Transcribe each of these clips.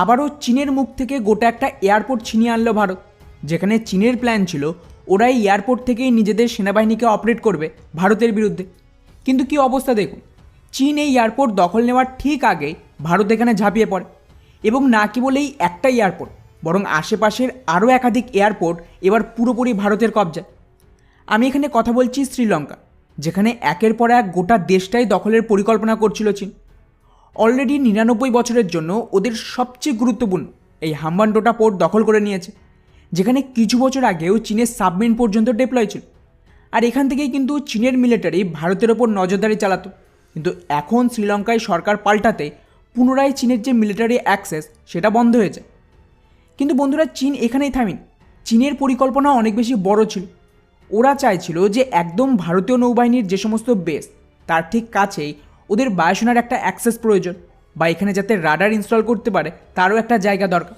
আবারও চীনের মুখ থেকে গোটা একটা এয়ারপোর্ট ছিনিয়ে আনলো ভারত। যেখানে চীনের প্ল্যান ছিল ওরা এই এয়ারপোর্ট থেকেই নিজেদের সেনাবাহিনীকে অপারেট করবে ভারতের বিরুদ্ধে। কিন্তু কি অবস্থা দেখুন? চীন এই এয়ারপোর্ট দখল নেওয়ার ঠিক আগে ভারত এখানে ঝাঁপিয়ে পড়ে। এবং না কি বলেই একটা এয়ারপোর্ট, বরং আশেপাশের আরও একাধিক এয়ারপোর্ট এবার পুরোপুরি ভারতের কবজায় আমি এখানে কথা বলছি শ্রীলঙ্কা, যেখানে একের পর এক গোটা দেশটাই দখলের পরিকল্পনা করছিল চীন। অলরেডি নিরানব্বই বছরের জন্য ওদের সবচেয়ে গুরুত্বপূর্ণ এই হাম্বানটোটা পোর্ট দখল করে নিয়েছে। যেখানে কিছু বছর আগেও চীনের সাবমেরিন পর্যন্ত ডেপ্লয় ছিল। আর এখান থেকেই কিন্তু চীনের মিলিটারি ভারতের ওপর নজরদারি চালাতো। কিন্তু এখন শ্রীলঙ্কায় সরকার পাল্টাতে পুনরায় চীনের যে মিলিটারি অ্যাক্সেস সেটা বন্ধ হয়ে যায় কিন্তু বন্ধুরা, চীন এখানেই থামেনি। চীনের পরিকল্পনা অনেক বেশি বড় ছিল। ওরা চাইছিল যে একদম ভারতীয় নৌবাহিনীর যে সমস্ত বেস তার ঠিক কাছেই ওদের বায়ুসেনার একটা অ্যাক্সেস প্রয়োজন বা এখানে যাতে রাডার ইনস্টল করতে পারে, তারও একটা জায়গা দরকার।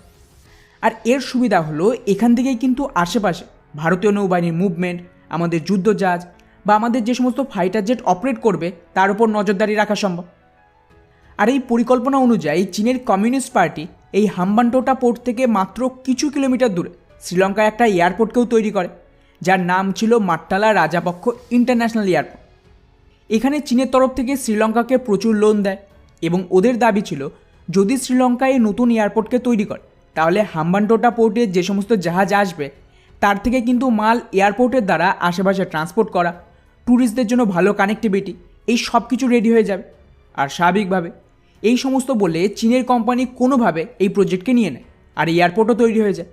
আর এর সুবিধা হলো এখান থেকেই কিন্তু আশেপাশে ভারতীয় নৌবাহিনীর মুভমেন্ট আমাদের যুদ্ধজাহাজ বা আমাদের যে সমস্ত ফাইটার জেট অপারেট করবে, তার উপর নজরদারি রাখা সম্ভব। আর এই পরিকল্পনা অনুযায়ী চীনের কমিউনিস্ট পার্টি এই হাম্বানটোটা পোর্ট থেকে মাত্র কিছু কিলোমিটার দূরে শ্রীলঙ্কায় একটা এয়ারপোর্টকেও তৈরি করে, যার নাম ছিল মাট্টালা রাজাপক্ষ ইন্টারন্যাশনাল এয়ারপোর্ট এখানে চীনের তরফ থেকে শ্রীলঙ্কাকে প্রচুর লোন দেয় এবং ওদের দাবি ছিল, যদি শ্রীলঙ্কা এই নতুন এয়ারপোর্টকে তৈরি করে, তাহলে হাম্বানটোটা পোর্টে যে সমস্ত জাহাজ আসবে, তার থেকে কিন্তু মাল এয়ারপোর্টের দ্বারা আশেপাশে ট্রান্সপোর্ট করা ট্যুরিস্টদের জন্য ভালো কানেক্টিভিটি এই সব কিছু রেডি হয়ে যাবে। আর স্বাভাবিকভাবে, এই সমস্ত বলে চীনের কোম্পানি কোনোভাবে এই প্রজেক্টকে নিয়ে নেয় আর এয়ারপোর্টও তৈরি হয়ে যায়।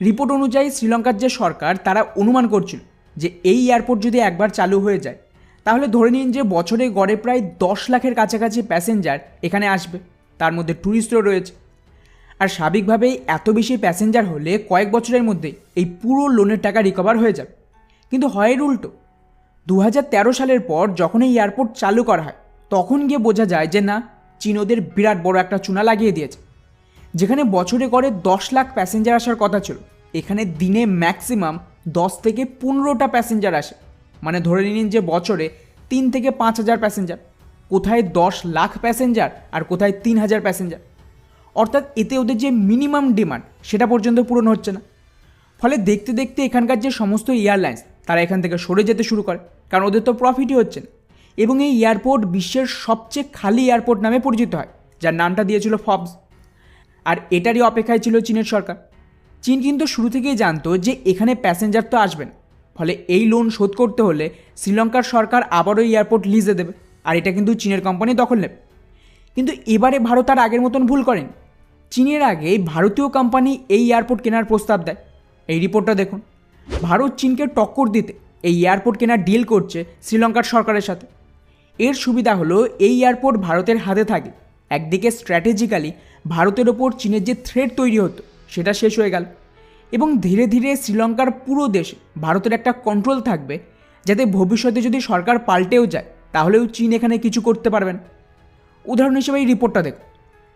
রিপোর্ট অনুযায়ী শ্রীলঙ্কার যে সরকার, তারা অনুমান করছিল যে এই এয়ারপোর্ট যদি একবার চালু হয়ে যায় তাহলে ধরে নিন যে বছরে গড়ে প্রায় দশ লাখের কাছাকাছি প্যাসেঞ্জার এখানে আসবে। তার মধ্যে ট্যুরিস্টও রয়েছে। আর স্বাভাবিকভাবেই এত বেশি প্যাসেঞ্জার হলে কয়েক বছরের মধ্যে এই পুরো লোনের টাকা রিকভার হয়ে যাবে। কিন্তু হয় এর উল্টো। দু হাজার তেরো সালের পর যখন এই এয়ারপোর্ট চালু করা হয়, তখন গিয়ে বোঝা যায় যে না চীন ওদের বিরাট বড় একটা চুনা লাগিয়ে দিয়েছে। যেখানে বছরে গড়ে দশ লাখ প্যাসেঞ্জার আসার কথা ছিল। এখানে দিনে ম্যাক্সিমাম দশ থেকে পনেরোটা প্যাসেঞ্জার আসে। মানে ধরে নিন যে বছরে তিন থেকে পাঁচ হাজার প্যাসেঞ্জার কোথায় দশ লাখ প্যাসেঞ্জার আর কোথায় তিন হাজার প্যাসেঞ্জার অর্থাৎ এতে ওদের যে মিনিমাম ডিমান্ড সেটা পর্যন্ত পূরণ হচ্ছে না। ফলে দেখতে দেখতে এখানকার যে সমস্ত এয়ারলাইন্স তারা এখান থেকে সরে যেতে শুরু করে, কারণ ওদের তো প্রফিটই হচ্ছে না। এবং এই এয়ারপোর্ট বিশ্বের সবচেয়ে খালি এয়ারপোর্ট নামে পরিচিত হয়, যার নামটা দিয়েছিল ফবস আর এটারই অপেক্ষায় ছিল চীনের সরকার। চীন কিন্তু শুরু থেকেই জানতো যে এখানে প্যাসেঞ্জার তো আসবে না। ফলে এই লোন শোধ করতে হলে শ্রীলঙ্কার সরকার আবারও এয়ারপোর্ট লিজে দেবে, আর এটা কিন্তু চীনের কোম্পানি দখল নেবে। কিন্তু এবারে ভারত আর আগের মতন ভুল করেন। চীনের আগে ভারতীয় কোম্পানি এই এয়ারপোর্ট কেনার প্রস্তাব দেয়। এই রিপোর্টটা দেখুন। ভারত চীনকে টক্কর দিতে এই এয়ারপোর্ট কেনার ডিল করছে শ্রীলঙ্কার সরকারের সাথে। এর সুবিধা হলো এই এয়ারপোর্ট ভারতের হাতে থাকে। একদিকে স্ট্র্যাটেজিক্যালি ভারতের ওপর চীনের যে থ্রেড তৈরি হতো, সেটা শেষ হয়ে গেল। এবং ধীরে ধীরে শ্রীলঙ্কার পুরো দেশে ভারতের একটা কন্ট্রোল থাকবে, যাতে ভবিষ্যতে যদি সরকার পাল্টেও যায়, তাহলেও চীন এখানে কিছু করতে পারবেন। উদাহরণ হিসেবে এই রিপোর্টটা দেখুন।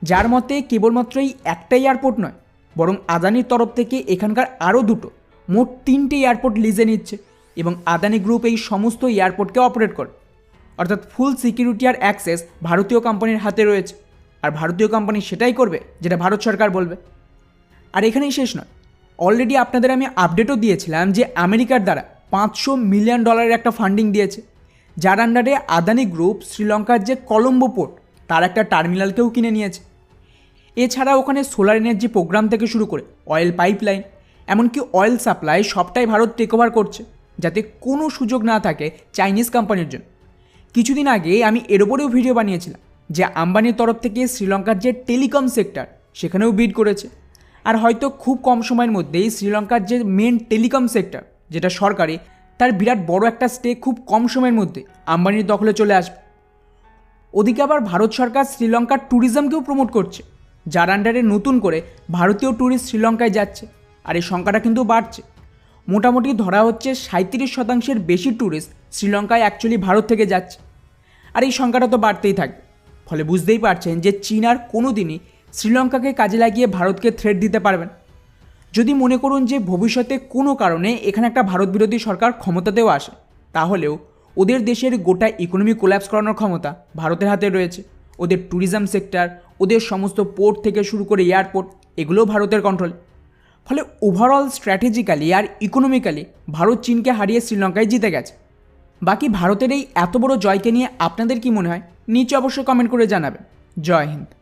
যার মতে কেবলমাত্র এই একটাই এয়ারপোর্ট নয়, বরং আদানির তরফ থেকে এখানকার আরও দুটো, মোট তিনটে এয়ারপোর্ট লিজে নিচ্ছে এবং আদানি গ্রুপ এই সমস্ত এয়ারপোর্টকে অপারেট করে। অর্থাৎ ফুল সিকিউরিটি আর অ্যাক্সেস ভারতীয় কোম্পানির হাতে রয়েছে। আর ভারতীয় কোম্পানি সেটাই করবে, যেটা ভারত সরকার বলবে। আর এখানেই শেষ নয়। অলরেডি আপনাদের আমি আপডেটও দিয়েছিলাম যে আমেরিকার দ্বারা পাঁচশো মিলিয়ন ডলারের একটা ফান্ডিং দিয়েছে। যার আন্ডারে আদানি গ্রুপ শ্রীলঙ্কার যে কলম্বো পোর্ট তার একটা টার্মিনালকেও কিনে নিয়েছে। এছাড়া ওখানে সোলার এনার্জি প্রোগ্রাম থেকে শুরু করে অয়েল পাইপলাইন এমনকি অয়েল সাপ্লাই সবটাই ভারত টেক ওভার করছে, যাতে কোনো সুযোগ না থাকে চাইনিজ কোম্পানির জন্য। কিছুদিন আগে আমি এর ওপরেও ভিডিও বানিয়েছিলাম যে আম্বানির তরফ থেকে শ্রীলঙ্কার যে টেলিকম সেক্টর সেখানেও বিড করেছে। আর হয়তো খুব কম সময়ের মধ্যেই শ্রীলঙ্কার যে মেন টেলিকম সেক্টর যেটা সরকারি, তার বিরাট বড় একটা স্টেক খুব কম সময়ের মধ্যে আম্বানির দখলে চলে আসবে। ওদিকে আবার ভারত সরকার শ্রীলঙ্কার ট্যুরিজমকেও প্রমোট করছে, যার আন্ডারে নতুন করে ভারতীয় ট্যুরিস্ট শ্রীলঙ্কায় যাচ্ছে আর এই সংখ্যাটা কিন্তু বাড়ছে। মোটামুটি ধরা হচ্ছে সাঁত্রিশ শতাংশের বেশি ট্যুরিস্ট শ্রীলঙ্কায় অ্যাকচুয়ালি ভারত থেকে যাচ্ছে। আর এই সংখ্যাটা তো বাড়তেই থাকবে, ফলে বুঝতেই পারছেন যে চীন আর কোনো দিনই শ্রীলঙ্কাকে কাজে লাগিয়ে ভারতকে থ্রেট দিতে পারবেন। যদি মনে করুন যে ভবিষ্যতে কোনো কারণে এখানে একটা ভারত বিরোধী সরকার ক্ষমতাতেও আসে, তাহলেও ওদের দেশের গোটা ইকোনমি কোল্যাপস করানোর ক্ষমতা ভারতের হাতে রয়েছে। ওদের ট্যুরিজম সেক্টর ওদের সমস্ত পোর্ট থেকে শুরু করে এয়ারপোর্ট এগুলোও ভারতের কন্ট্রোল ফলে ওভারঅল স্ট্র্যাটেজিক্যালি আর ইকোনমিক্যালি ভারত চীনকে হারিয়ে শ্রীলঙ্কায় জিতে গেছে। বাকি ভারতের এই এত বড় জয়কে নিয়ে আপনাদের কি মনে হয়? নিচে অবশ্যই কমেন্ট করে জানাবেন। জয় হিন্দ।